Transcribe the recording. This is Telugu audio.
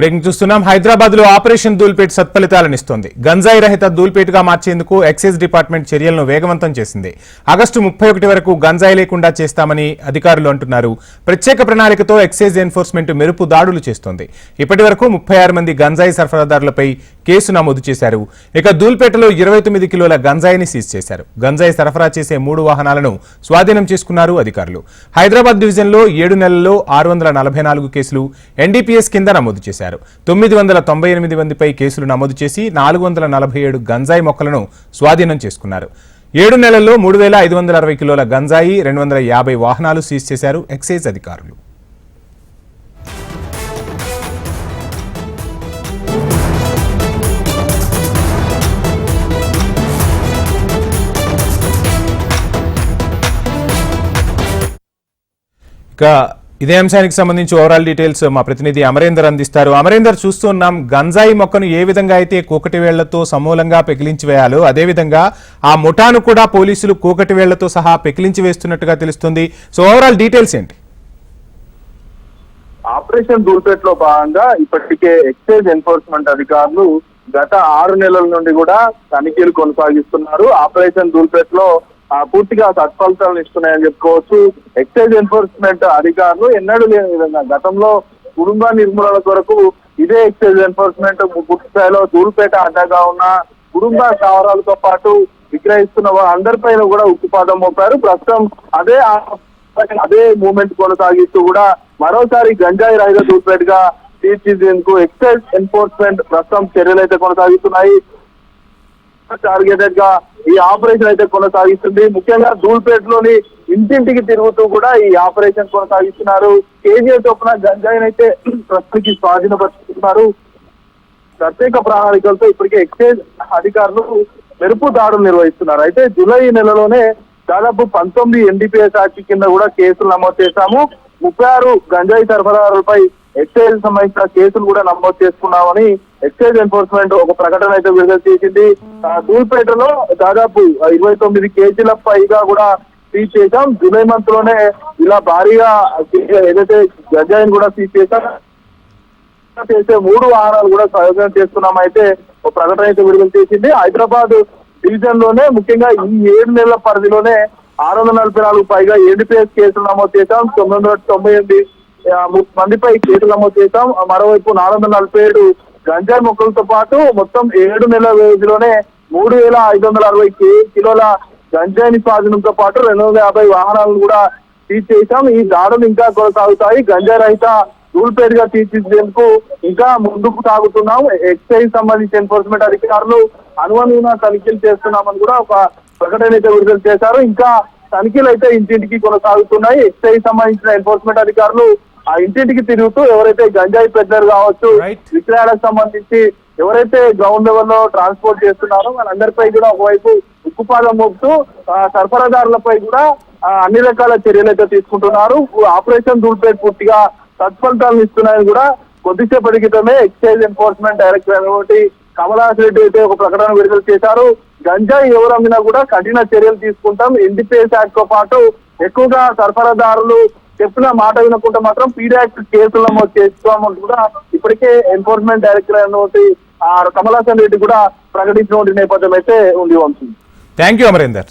బ్రేకింగ్ చూస్తున్నాం. హైదరాబాద్లో ఆపరేషన్ దూల్పేట్ సత్ఫలితాలనిస్తోంది. గంజాయి రహిత దూల్పేట్గా మార్చేందుకు ఎక్సైజ్ డిపార్ట్మెంట్ చర్యలను వేగవంతం చేసింది. ఆగస్టు ముప్పై ఒకటి వరకు గంజాయి లేకుండా చేస్తామని అధికారులు అంటున్నారు. ప్రత్యేక ప్రణాళికతో ఎక్సైజ్ ఎన్ఫోర్స్మెంట్ మెరుపు దాడులు చేస్తోంది. ఇప్పటి వరకు ముప్పై ఆరు మంది గంజాయి సరఫరాదారులపై కేసు నమోదు చేశారు. ఇక దూల్పేటలో ఇరవై తొమ్మిది కిలోల గంజాయిని సీజ్ చేశారు. గంజాయి సరఫరా చేసే మూడు వాహనాలను స్వాధీనం చేసుకున్నారు అధికారులు. హైదరాబాద్ డివిజన్లో ఏడు నెలల్లో ఆరు వందల నలభై నాలుగు కేసులు ఎన్డీపీఎస్ కింద నమోదు చేశారు. తొమ్మిది వందల తొంభై ఎనిమిది మందిపై కేసులు నమోదు చేసి నాలుగు వందల నలభై ఏడు గంజాయి మొక్కలను స్వాధీనం చేసుకున్నారు. ఏడు నెలల్లో మూడు వేల ఐదు వందల అరవై కిలోల గంజాయి రెండు వందల యాభై వాహనాలు సీజ్ చేశారు ఎక్సైజ్ అధికారులు. ఇక ఇదే అంశానికి సంబంధించి ఓవరాల్ డీటెయిల్స్ మా ప్రతినిధి అమరేందర్ అందిస్తారు. అమరేందర్ చూస్తున్నాం గంజాయి మొక్కను ఏ విధంగా అయితే కూకటి వేళ్ళతో సమూలంగా పెకిలించి వేయాలో అదేవిధంగా ఆ ముఠాను కూడా పోలీసులు కూకటి వేళ్ళతో సహా పెకిలించి వేస్తున్నట్టుగా తెలుస్తుంది. సో ఓవరాల్ డీటెయిల్స్ ఏంటి? ఆపరేషన్ దూర్పేటలో భాగంగా ఇప్పటికే ఎక్సైజ్ ఎన్ఫోర్స్మెంట్ అధికారులు గత ఆరు నెలల నుండి కూడా తనిఖీలు కొనసాగిస్తున్నారు. ఆపరేషన్ దూల్పేట్లో పూర్తిగా సత్ఫలితాలను ఇస్తున్నాయని చెప్పుకోవచ్చు. ఎక్సైజ్ ఎన్ఫోర్స్మెంట్ అధికారులు ఎన్నడూ లేని విధంగా గతంలో కుటుంబ నిర్మూలన కొరకు ఇదే ఎక్సైజ్ ఎన్ఫోర్స్మెంట్ పూర్తి స్థాయిలో దూరుపేట అడ్డగా ఉన్న కుటుంబ స్థావరాలతో పాటు విక్రయిస్తున్న అందరిపైన కూడా ఉక్కుపాదం మోపారు. ప్రస్తుతం అదే అదే మూమెంట్ కొనసాగిస్తూ కూడా మరోసారి గంజాయి రహిత దూరుపేటగా తీర్చిదేందుకు ఎక్సైజ్ ఎన్ఫోర్స్మెంట్ ప్రస్తుతం చర్యలు అయితే కొనసాగిస్తున్నాయి టార్గెటెడ్గా ఈ ఆపరేషన్ అయితే కొనసాగిస్తుంది. ముఖ్యంగా దూల్పేట్లోని ఇంటింటికి తిరుగుతూ కూడా ఈ ఆపరేషన్ కొనసాగిస్తున్నారు. కేజీఏ చొప్పున గంజాయిని అయితే ప్రస్తుతానికి స్వాధీనపరుచుతున్నారు ప్రత్యేక ప్రణాళికలతో ఇప్పటికే ఎక్సైజ్ అధికారులు మెరుపు దాడులు నిర్వహిస్తున్నారు. అయితే జూలై నెలలోనే దాదాపు పంతొమ్మిది ఎన్డీపీఎస్ యాక్ట్ కింద కూడా కేసులు నమోదు చేశాము. ముప్పై ఆరు గంజాయి సరఫరాలపై ఎక్సైజ్ సంబంధించిన కేసులు కూడా నమోదు చేసుకున్నామని ఎక్సైజ్ ఎన్ఫోర్స్మెంట్ ఒక ప్రకటన అయితే విడుదల చేసింది. ఆ, ధూల్పేటలో దాదాపు ఇరవై తొమ్మిది కేజీల పైగా కూడా సీజ్ చేశాం. జూలై మంత్లోనే ఇలా భారీగా ఏదైతే గంజాయిని కూడా సీజ్ చేశాం చేసే మూడు వాహనాలు కూడా ప్రయోజనం చేస్తున్నాం అయితే ఒక ప్రకటన అయితే విడుదల చేసింది. హైదరాబాద్ డివిజన్లోనే ముఖ్యంగా ఈ ఏడు నెలల పరిధిలోనే ఆరు వందల నలభై నాలుగు పైగా ఏడిపిఎస్ కేసులు నమోదు చేశాం. తొమ్మిది వందల తొంభై ఎనిమిది మందిపై కేసులు నమోదు చేశాం. మరోవైపు నాలుగు వందల నలభై ఏడు గంజాయి మొక్కలతో పాటు మొత్తం ఏడు నెలల వ్యవధిలోనే మూడు వేల ఐదు వందల అరవై కిలోల గంజాయిని సాధనంతో పాటు రెండు వందల యాభై వాహనాలను కూడా సీజ్ చేశాం ఈ దాడులు ఇంకా కొనసాగుతాయి. గంజాయి రహిత రూల్పేట్గా తీర్చిదిద్దేందుకు ఇంకా ముందుకు సాగుతున్నాం. ఎక్సైజ్ సంబంధించి ఎన్ఫోర్స్మెంట్ అధికారులు అనువనుగుణ తనిఖీలు చేస్తున్నామని కూడా ఒక ప్రకటన అయితే విడుదల చేశారు. ఇంకా తనిఖీలు అయితే ఇంటింటికి కొనసాగుతున్నాయి. ఎక్సైజ్ సంబంధించిన ఎన్ఫోర్స్మెంట్ అధికారులు ఆ ఇంటింటికి తిరుగుతూ ఎవరైతే గంజాయి పెద్దలు కావచ్చు. విక్రయాలకు సంబంధించి ఎవరైతే గ్రౌండ్ లెవెల్లో ట్రాన్స్పోర్ట్ చేస్తున్నారో వాళ్ళందరిపై కూడా ఒకవైపు ఉక్కుపాదం మోపుతూ ఆ, సరఫరాదారులపై కూడా అన్ని రకాల చర్యలు అయితే తీసుకుంటున్నారు. ఆపరేషన్ దూల్పేట్ పూర్తిగా సత్ఫలితాలను ఇస్తున్నాయని కూడా కొద్దిసేపటి క్రితమే ఎక్సైజ్ ఎన్ఫోర్స్మెంట్ డైరెక్టర్ అయినటువంటి కమలాస్ రెడ్డి అయితే ఒక ప్రకటన విడుదల చేశారు. గంజాయి ఎవరు అమ్మినా కూడా కఠిన చర్యలు తీసుకుంటాం. ఎన్డీపీఎస్ యాక్ట్తో పాటు ఎక్కువగా సరఫరాదారులు చెప్పిన మాట వినకుండా మాత్రం పీడియాక్ట్ కేసులు నమోదు చేసుకోమని కూడా ఇప్పటికే ఎన్ఫోర్స్మెంట్ డైరెక్టర్ అయినటువంటి ఆ కమలాసన్ రెడ్డి కూడా ప్రకటించిన నేపథ్యం అయితే ఉంది వంశీ థ్యాంక్ యూ అమరేందర్